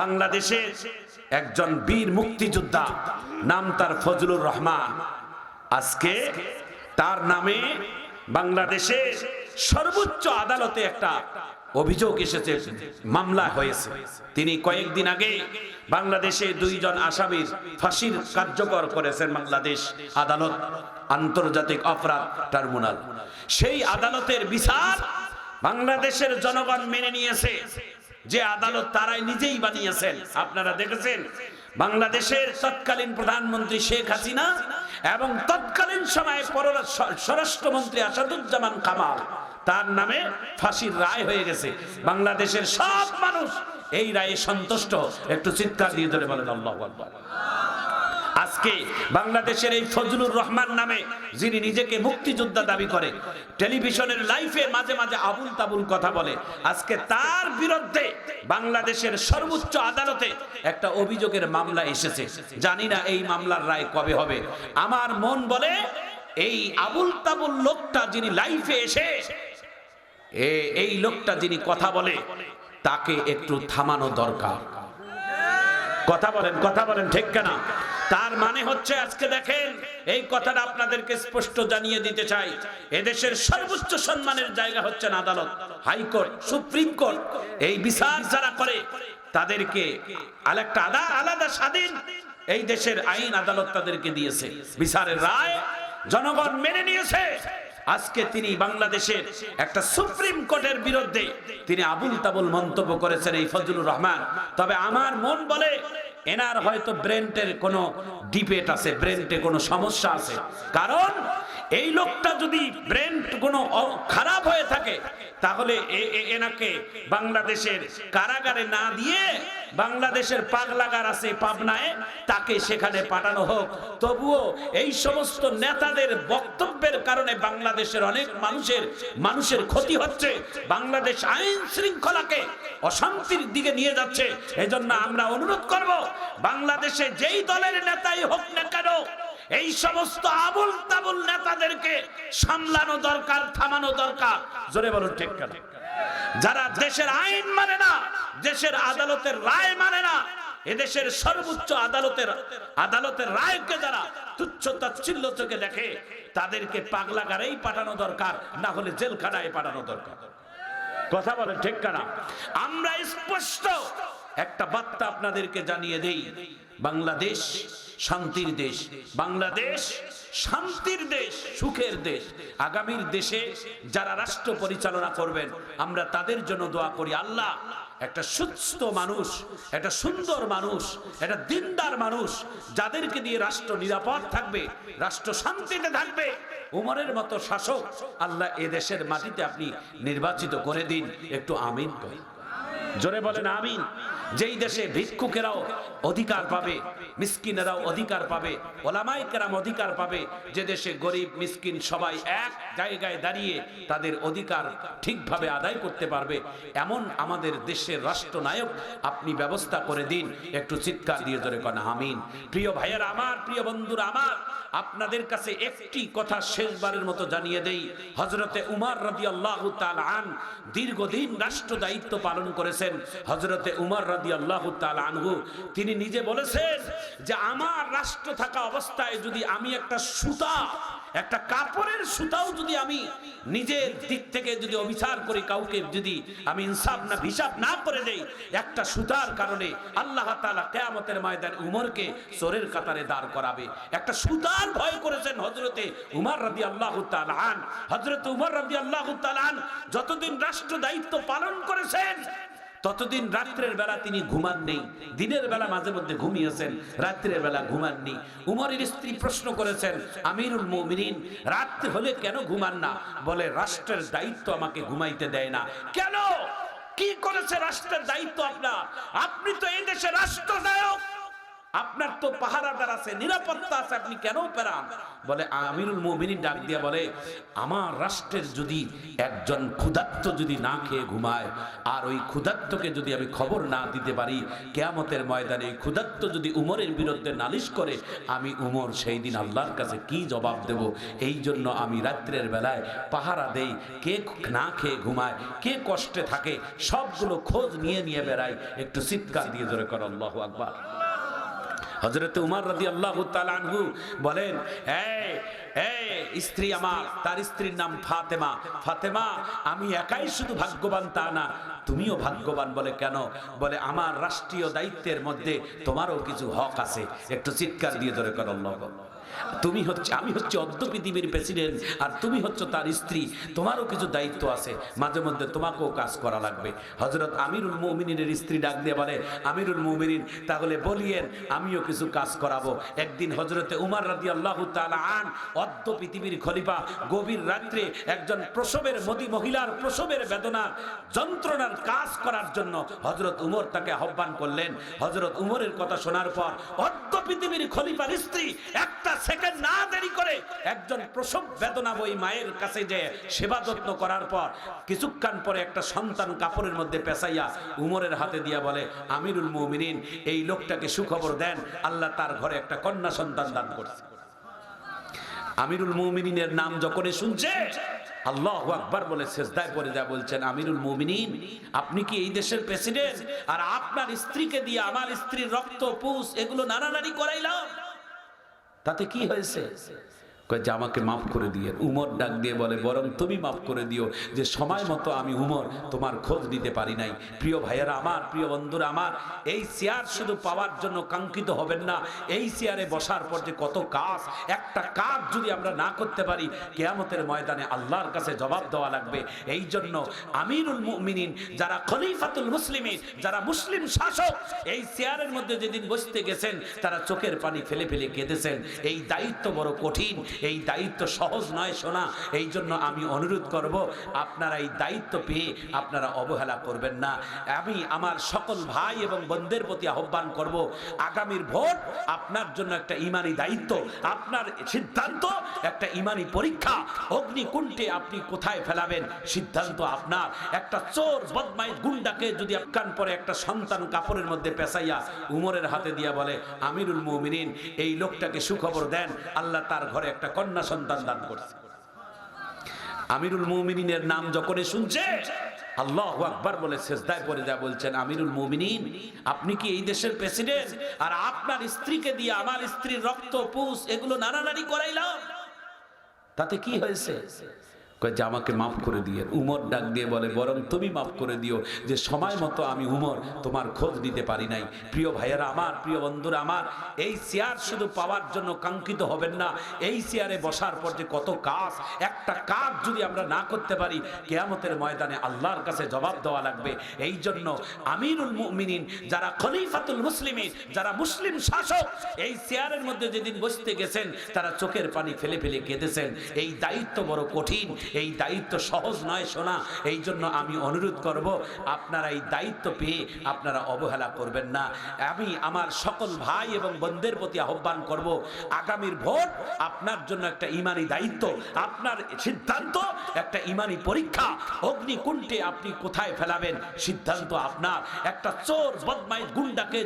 বাংলাদেশের একজন বীর মুক্তিযোদ্ধা, নাম তার ফজলুর রহমান। আজকে তার নামে বাংলাদেশের সর্বোচ্চ আদালতে একটা অভিযোগ এসেছে, মামলা হয়েছে। তিনি কয়েকদিন আগে বাংলাদেশে দুইজন আসামির ফাঁসির কার্যকর করেছেন বাংলাদেশ আদালত, আন্তর্জাতিক অপরাধ ট্রাইব্যুনাল। সেই আদালতের বিচার বাংলাদেশের জনগণ মেনে নিয়েছে। যে আদালত তারাই নিজেই বানিয়েছেন। আপনারা দেখেছেন? বাংলাদেশের তৎকালীন প্রধানমন্ত্রী শেখ হাসিনা এবং তৎকালীন সময়ে স্বরাষ্ট্রমন্ত্রী আসাদুজ্জামান কামাল, তার নামে ফাঁসির রায় হয়ে গেছে। বাংলাদেশের সব মানুষ এই রায়ে সন্তুষ্ট। একটু চিৎকার দিয়ে ধরে বলেন, আল্লাহ আজকে বাংলাদেশের এই ফজলুর রহমান নামে যিনি নিজেকে মুক্তিযোদ্ধা দাবি করে, টেলিভিশনের লাইফে মাঝে মাঝে আবুল তাবুল কথা বলে, আজকে তার বিরুদ্ধে বাংলাদেশের সর্বোচ্চ আদালতে একটা অভিযোগের মামলা এসেছে। জানি না এই মামলার রায় কবে হবে। আমার মন বলে এই আবুল তাবুল লোকটা যিনি লাইফে এসে এই লোকটা যিনি কথা বলে, তাকে একটু থামানো দরকার। কথা বলেন কথা বলেন, ঠিক কেনা? তার মানে হচ্ছে আজকে দেখেন, এই কথাটা আপনাদেরকে স্পষ্ট জানিয়ে দিতে চাই। এদেশের সর্বোচ্চ সম্মানের জায়গা হচ্ছেন আদালত, হাইকোর্ট, সুপ্রিম কোর্ট। এই বিচার যারা করে, তাদেরকে আলাদা আলাদা স্বাধীন এই দেশের আইন আদালত তাদেরকে দিয়েছে। বিচারের রায় জনগণ মেনে নিয়েছে। আজকে তিনি বাংলাদেশের একটা সুপ্রিম কোর্টের বিরুদ্ধে তিনি আবুল তাবুল মন্তব্য করেছেন এই ফজলুর রহমান। তবে আমার মন বলে এনার হয়তো ব্রেনটের কোনো ডিবেট আছে, ব্রেনটে কোনো সমস্যা আছে। কারণ এই লোকটা যদি ব্রেন কোনো খারাপ হয়ে থাকে, তাহলে এনাকে বাংলাদেশের কারাগারে না দিয়ে বাংলাদেশের পাগলাগার আছে পাবনায়, তাকে সেখানে পাঠানো হোক। তবুও এই সমস্ত নেতাদের বক্তব্যের কারণে বাংলাদেশের অনেক মানুষের মানুষের ক্ষতি হচ্ছে। বাংলাদেশ আইন শৃঙ্খলাকে অশান্তির দিকে নিয়ে যাচ্ছে। এজন্য আমরা অনুরোধ করব, বাংলাদেশে যেই দলের নেতাই হোক না কেন, এই সমস্ত আবুল তাবুল নেতাদেরকে সামলানো দরকার, থামানো দরকার। জোরে বলুন, ঠিক কেন? যারা দেশের আইন মানে না, দেশের আদালতের রায় মানে না, এদেশের সর্বোচ্চ আদালতের আদালতের রায়কে যারা তুচ্ছ তাচ্ছিল্য চোখে দেখে, তাদেরকে পাগলাগারেই পাঠানো দরকার, না হলে জেলখানায় পাঠানো দরকার। কথা বলেন ঠিক না আমরা স্পষ্ট একটা বার্তা আপনাদেরকে জানিয়ে দেই, বাংলাদেশ শান্তির দেশ। বাংলাদেশ শান্তির দেশ, সুখের দেশ। আগামীর দেশে যারা রাষ্ট্র পরিচালনা করবেন, আমরা তাদের জন্য দোয়া করি, আল্লাহ, একটা সুস্থ মানুষ, একটা সুন্দর মানুষ, একটা দিনদার মানুষ, যাদেরকে দিয়ে রাষ্ট্র নিরাপদ থাকবে, রাষ্ট্র শান্তিতে থাকবে, উমরের মতো শাসক আল্লাহ এ দেশের মাটিতে আপনি নির্বাচিত করে দিন। একটু আমিন জোরে বলেন আমিন। যেই দেশে ভিক্ষুকেরাও অধিকার পাবে মিসকিনেরাও অধিকার পাবে ওলামাই কেরাম অধিকার পাবে। যে দেশে গরিব, মিসকিন সবাই এক জায়গায় দাঁড়িয়ে তাদের অধিকার ঠিকভাবে আদায় করতে পারবে, এমন আমাদের দেশের রাষ্ট্রনায়ক আপনি ব্যবস্থা করে দিন। একটু চিৎকার দিয়ে ধরে কন, আমিন। প্রিয় ভাইয়ের আমার, প্রিয় বন্ধুরা আমার, আপনাদের কাছে একটি কথা শেষবারের মতো জানিয়ে দেই। হজরতে উমার রাদি আল্লাহ আন দীর্ঘদিন রাষ্ট্র দায়িত্ব পালন করেছেন। হজরতে উমর রাদি আল্লাহ আনহু, তিনি নিজে বলেছেন যে আমার রাষ্ট্র থাকা অবস্থায় যদি আমি একটা সুতা, একটা কাপড়ের সুতাও যদি আমি নিজের দিক থেকে যদি অবিচার করি, কাউকে যদি আমি ইনসাফ না, হিসাব না করে দেই, একটা সুতার কারণে আল্লাহ তাআলা কিয়ামতের ময়দানে উমরকে চোরের কাতারে দাঁড় করাবে। একটা সুতার ভয় করেছেন হজরতে উমর রাদিয়াল্লাহু আল্লাহ আন। হযরতে উমর তাআলা আন, যতদিন রাষ্ট্র দায়িত্ব পালন করেছেন ততদিন রাত্রের বেলা তিনি ঘুমাননি, দিনের বেলা মাঝে মধ্যে ঘুমিয়েছেন, রাত্রের বেলা ঘুমাননি। উমরের স্ত্রী প্রশ্ন করেছেন, আমিরুল মুমিনিন রাত্রে হলে কেন ঘুমান না? বলে, রাষ্ট্রের দায়িত্ব আমাকে ঘুমাইতে দেয় না। কেন? কি করেছে রাষ্ট্রের দায়িত্ব আপনার? আপনি তো এই দেশে রাষ্ট্রনায়ক! আপনার তো পাহারাদার আছে, নিরাপত্তা আছে, আপনি কেন পেরান? বলে আমিরুল মুমিনিন ডাক দিয়া বলে, আমার রাষ্ট্রের যদি একজন ক্ষুধার্ত যদি না খেয়ে ঘুমায়, আর ওই ক্ষুধার্তকে যদি আমি খবর না দিতে পারি, কেয়ামতের ময়দানে এই ক্ষুধার্ত যদি উমরের বিরুদ্ধে নালিশ করে, আমি উমর সেই দিন আল্লাহর কাছে কি জবাব দেব? এই জন্য আমি রাত্রের বেলায় পাহারা দেই, কে না খেয়ে ঘুমায়, কে কষ্টে থাকে, সবগুলো খোঁজ নিয়ে নিয়ে বেড়াই, একটু চিৎকার দিয়ে ধরে কর, আল্লাহ আকবার। হজরত উমার রাজি আল্লাহ আনহু বলেন স্ত্রী আমার, তার স্ত্রীর নাম ফাতেমা। ফাতেমা, আমি একাই শুধু ভাগ্যবান তা না, তুমিও ভাগ্যবান বলে কেন? বলে, আমার রাষ্ট্রীয় দায়িত্বের মধ্যে তোমারও কিছু হক আছে। একটু চিৎকার দিয়ে ধরে কর তুমি হচ্ছে আমি হচ্ছে অর্ধ পৃথিবীর প্রেসিডেন্ট আর তুমি হচ্ছে তার স্ত্রী। তোমারও কিছু দায়িত্ব আছে। মাঝে মধ্যে তোমাকেও কাজ করা লাগবে। হজরত আমিরুল মৌমিনের স্ত্রী ডাক দিয়ে বলে, আমিরুল মৌমিন তাহলে বলিয়েন, আমিও কিছু কাজ করাবো। একদিন হজরতে উমার রাদি আল্লাহ আন অর্ধ পৃথিবীর খলিফা গভীর রাত্রে একজন প্রসবের মোদী মহিলার প্রসবের বেদনার যন্ত্রণার কাজ করার জন্য হজরত উমর তাকে আহ্বান করলেন। হজরত উমরের কথা শোনার পর অর্ধ পৃথিবীর খলিফার স্ত্রী একটা সেকেন্ড না দেরি করে একজন প্রসব বেদনা বই মায়ের কাছে যে সেবা যত্ন করার পর কিছুক্ষণ পরে একটা সন্তান কাপড়ের মধ্যে পেঁচাইয়া উমরের হাতে দিয়া বলে, আমিরুল মুমিনিন, এই লোকটাকে সুখবর দেন, আল্লাহ তার ঘরে একটা কন্যা সন্তান দান করছে। আমিরুল মুমিনিনের নাম যখনই শুনছে, আল্লাহ আকবার বলে শেষদায় পড়ে যা বলছেন, আমিরুল মুমিনিন, আপনি কি এই দেশের প্রেসিডেন্ট? আর আপনার স্ত্রীকে দিয়ে আমার স্ত্রীর রক্ত, পুষ, এগুলো নাড়ানাড়ি করাইলাম। তাতে কি হয়েছে? যে আমাকে মাফ করে দিয়ে। উমর ডাক দিয়ে বলে, বরং তুমি মাফ করে দিও যে সময় মতো আমি উমর তোমার খোঁজ দিতে পারি নাই। প্রিয় ভাইয়েরা আমার, প্রিয় বন্ধুরা আমার, এই চেয়ার শুধু পাওয়ার জন্য কাঙ্ক্ষিত হবেন না। এই চেয়ারে বসার পর যে কত কাজ, একটা কাজ যদি আমরা না করতে পারি, কেয়ামতের ময়দানে আল্লাহর কাছে জবাব দেওয়া লাগবে। এই জন্য আমিরুল মুমিনিন, যারা খলিফাতুল মুসলিমিন, যারা মুসলিম শাসক, এই চেয়ারের মধ্যে যেদিন বসতে গেছেন, তারা চোখের পানি ফেলে ফেলে কেঁদেছেন। এই দায়িত্ব বড় কঠিন। এই দায়িত্ব সহজ নয় শোনা এই জন্য আমি অনুরোধ করব, আপনারা এই দায়িত্ব পেয়ে আপনারা অবহেলা করবেন না। আমি আমার সকল ভাই এবং বোনদের প্রতি আহ্বান করব, আগামীর ভোট আপনার জন্য একটা ইমানি দায়িত্ব, আপনার সিদ্ধান্ত একটা ইমানি পরীক্ষা। অগ্নিকুণ্ডে আপনি কোথায় ফেলাবেন? সিদ্ধান্ত আপনার। একটা চোর বদমাই গুন্ডাকে যদি আকান পরে একটা সন্তান কাপড়ের মধ্যে পেঁচাইয়া উমরের হাতে দিয়া বলে, আমিরুল মুমিনিন, এই লোকটাকে সুখবর দেন, আল্লাহ তার ঘরে একটা কন্যা সন্তান দান করছে। আমিরুল মুমিনিনের নাম যখনই শুনছে, আল্লাহ আকবর বলে শেষদায় পড়ে যা বলছেন, আমিরুল মুমিনিন, আপনি কি এই দেশের প্রেসিডেন্ট আর আপনার স্ত্রীকে দিয়ে আমার স্ত্রীর রক্ত, পুষ, এগুলো নাড়ানাড়ি করাইলাম। তাতে কি হয়েছে? যে আমাকে মাফ করে দিয়ে। উমর ডাক দিয়ে বলে, বরং তুমি মাফ করে দিও যে সময় মতো আমি উমর তোমার খোঁজ দিতে পারি নাই। প্রিয় ভাইয়েরা আমার, প্রিয় বন্ধুরা আমার, এই চেয়ার শুধু পাওয়ার জন্য কাঙ্ক্ষিত হবেন না। এই চেয়ারে বসার পর যে কত কাজ, একটা কাজ যদি আমরা না করতে পারি, কেয়ামতের ময়দানে আল্লাহর কাছে জবাব দেওয়া লাগবে। এই জন্য আমিরুল মুমিনিন, যারা খলিফাতুল মুসলিমিন, যারা মুসলিম শাসক, এই চেয়ারের মধ্যে যেদিন বসতে গেছেন, তারা চোখের পানি ফেলে ফেলে কেঁদেছেন। এই দায়িত্ব বড় কঠিন। এই দায়িত্ব সহজ নয় শোনা এই জন্য আমি অনুরোধ করব, আপনারা এই দায়িত্ব পেয়ে আপনারা অবহেলা করবেন না। আমি আমার সকল ভাই এবং বোনদের প্রতি আহ্বান করব, আগামীর ভোট আপনার জন্য একটা ইমানি দায়িত্ব, আপনার সিদ্ধান্ত একটা ইমানি পরীক্ষা, অগ্নিকুণ্ডে আপনি কোথায় ফেলাবেন, সিদ্ধান্ত আপনার। একটা চোর বদমাই গুন্ডাকে